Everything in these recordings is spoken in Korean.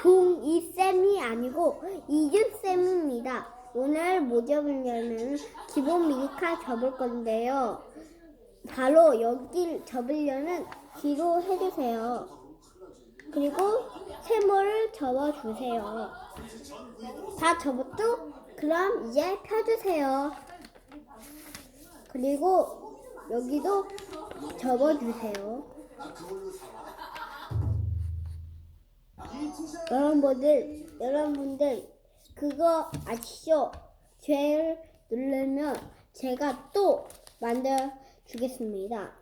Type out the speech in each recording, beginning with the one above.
종이쌤이 아니고 이준쌤입니다. 오늘 뭐 접으려면 기본 미니카 접을 건데요. 바로 여기 접으려면 뒤로 해주세요. 그리고 세모를 접어주세요. 다 접었죠? 그럼 이제 펴주세요. 그리고 여기도 접어주세요. 여러분들, 여러분들 그거 아시죠? 죄를 누르면 제가 또 만들어 주겠습니다.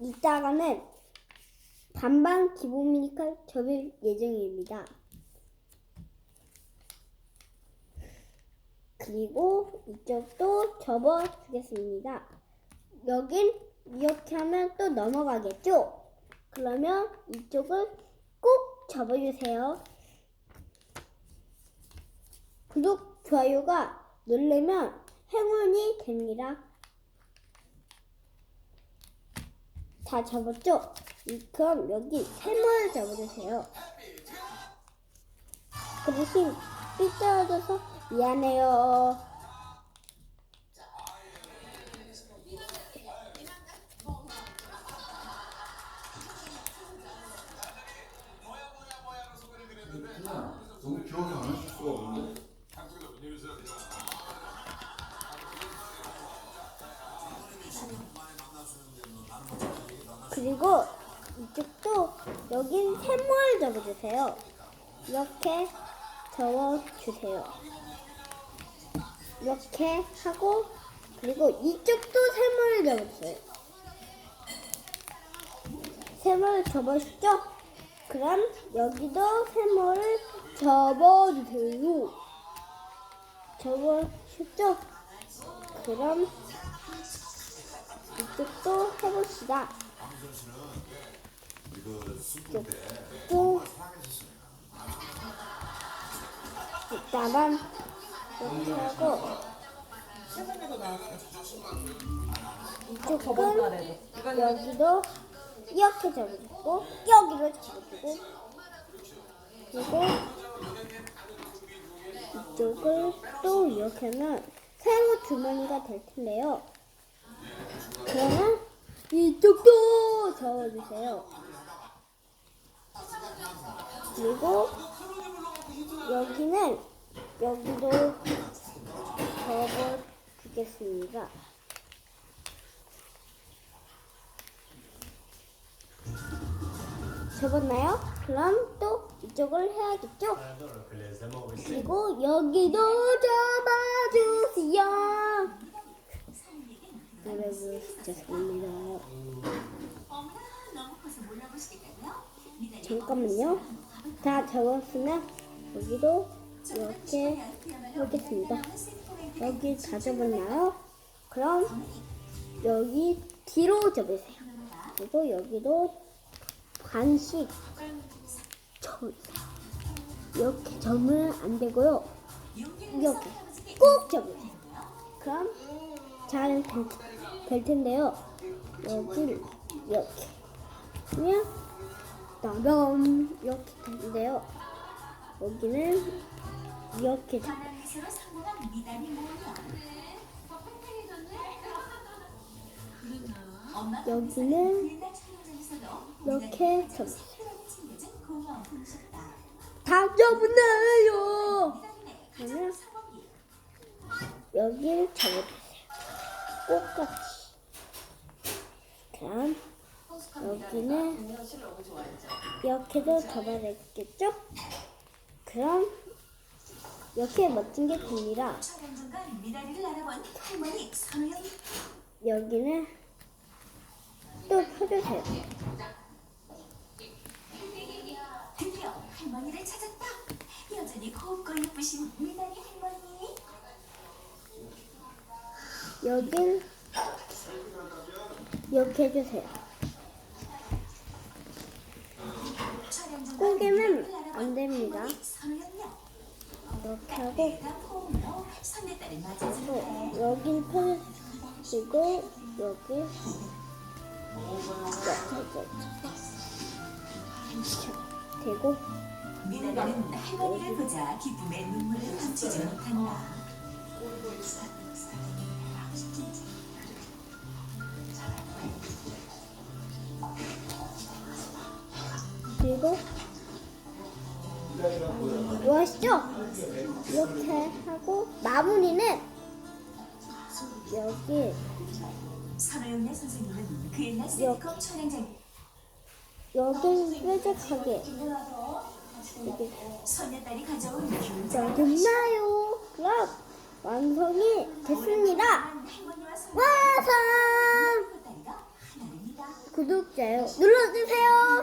이따가는 반반 기본 미니카 접을 예정입니다. 그리고 이쪽도 접어 주겠습니다. 여긴 이렇게 하면 또 넘어가겠죠? 그러면 이쪽을 꼭 접어주세요. 구독, 좋아요가 누르면 행운이 됩니다. 다 접었죠? 이- 그럼 여기 세모를 접어주세요. 그 대신 삐뚤어져서 미안해요. 세모를 접어주세요. 이렇게 접어주세요. 이렇게 하고 그리고 이쪽도 세모를 접어주세요. 세모를 접으셨죠? 그럼 여기도 세모를 접어주세요. 접으셨죠? 그럼 이쪽도 해봅시다. 또 일단은 이렇게 하고 저번 이쪽은 달에도. 이거는 여기도 이렇게 접어주고 여기로 접어주고 그리고 이쪽을 또 이렇게 하면 세모 주머니가 될 텐데요. 그러면 이쪽도 접어주세요. 그리고 여기는 여기도 접어 주겠습니다. 접었나요? 그럼 또 이쪽을 해야겠죠? 그리고 여기도 접어주세요. 여러분 죄송합니다. 잠깐만요. 다 접었으면 여기도 이렇게 하겠습니다. 여기 다 접었나요? 그럼 여기 뒤로 접으세요. 그리고 여기도 반씩 접으세요. 이렇게 접으면 안 되고요. 이렇게 꼭 접으세요. 그럼 잘 될 텐데요. 여기 이렇게 그냥 따럼 이렇게 되는데요. 여기는 이렇게 잡 여기는 이렇게. 다 접었나요? 그러면 여기를 접어주세요. 똑같이. 그럼 여기는 이렇게도 접어야 되겠죠? 그럼 이렇게 멋진 게 됩니다. 여기는 또 펴주세요. 여길 이렇게 해주세요. 촬영 중간 꼬개면 안 됩니다. 이렇게 하고. 그리고 여길 펴주시고 여기 되고 미나리는 할머니를 보자 기쁨에 눈물을 감추지 못한다. 그리고 이해하시죠? 이렇게 하고 마무리는 여기 선호영래 선생님은 그 옛날 세트컵 촬영장 여기 뾰족하게 여기 소녀딸이 가져온 귤 됐나요? 그럼 완성이 됐습니다. 완성! 딸이가 하나입니다. 구독, 좋아요 눌러주세요.